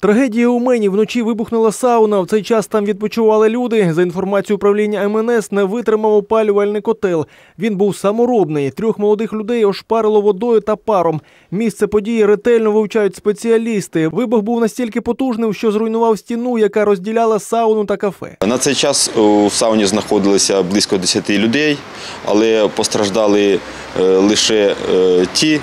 Трагедія у Мені вночі вибухнула сауна. В цей час там відпочивали люди. За інформацією управління МНС, не витримав опалювальний котел. Він був саморобний. Трьох молодих людей ошпарило водою та паром. Місце події ретельно вивчають спеціалісти. Вибух був настільки потужним, що зруйнував стіну, яка розділяла сауну та кафе. На цей час у сауні знаходилося близько 10 людей, але постраждали е, лише е, ті,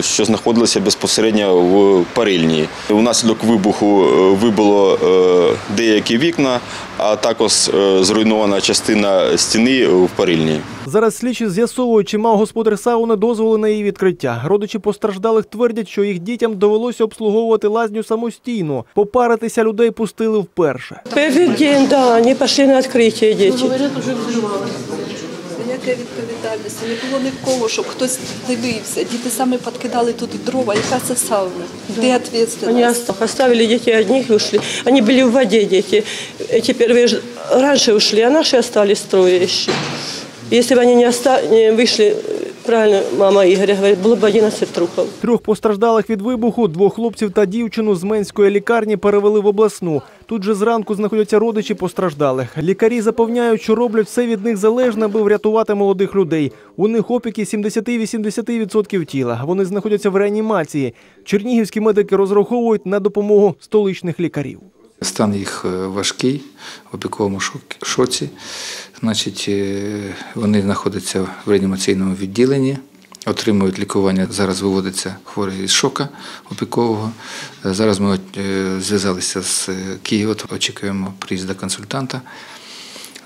що знаходилися безпосередньо в парильні. Унаслідок вибуху е, вибило е, деякі вікна, а також е, зруйнована частина стіни в парильні. Зараз слідчі з'ясовують, чи мав господар сауни дозволи на її відкриття. Родичі постраждалих твердять, що їх дітям довелося обслуговувати лазню самостійно. Попаритися людей пустили вперше. Первый день, да, они пошли на открытие, дети Говорять, вже відкривали. Яка відповідальність? Не було ні в кого, щоб хтось дивився. Діти самі підкидали тут дрова. Яка це сауна? Де Они відповідальність? оста- оставили детей одних и ушли. Они были в воде, дети. Эти первые ж- раньше ушли, а наши остались трое еще. Если бы они не, оста... не вышли, правильно мама Игоря говорит, было бы 11 трупов. Трьох постраждалих від вибуху, двох хлопців та дівчину з Менської лікарні перевели в обласну. Тут же зранку знаходяться родичі постраждалих. Лікарі запевняють, що роблять все від них залежне, аби врятувати молодих людей. У них опіки 70-80% тіла. Вони знаходяться в реанімації. Чернігівські медики розраховують на допомогу столичних лікарів. Стан їх е, важкий, в опіковому шоці. Значить, е, вони знаходяться в реанімаційному відділенні, отримують лікування. Зараз виводиться хворий із шока опікового. Е, Зараз ми зв'язалися з Києва, очікуємо приїзду консультанта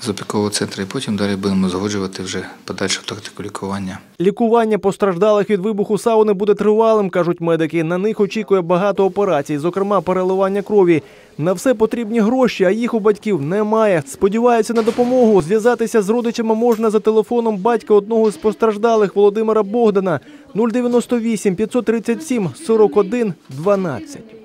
з опікового центру, і потім далі будемо згоджувати вже подальшу тактику лікування. Лікування постраждалих від вибуху сауни буде тривалим, кажуть медики. На них очікує багато операцій, зокрема переливання крові. На все потрібні гроші, а їх у батьків немає. Сподіваються на допомогу. Зв'язатися з родичами можна за телефоном батька одного з постраждалих Володимира Богдана 098 537 41 12.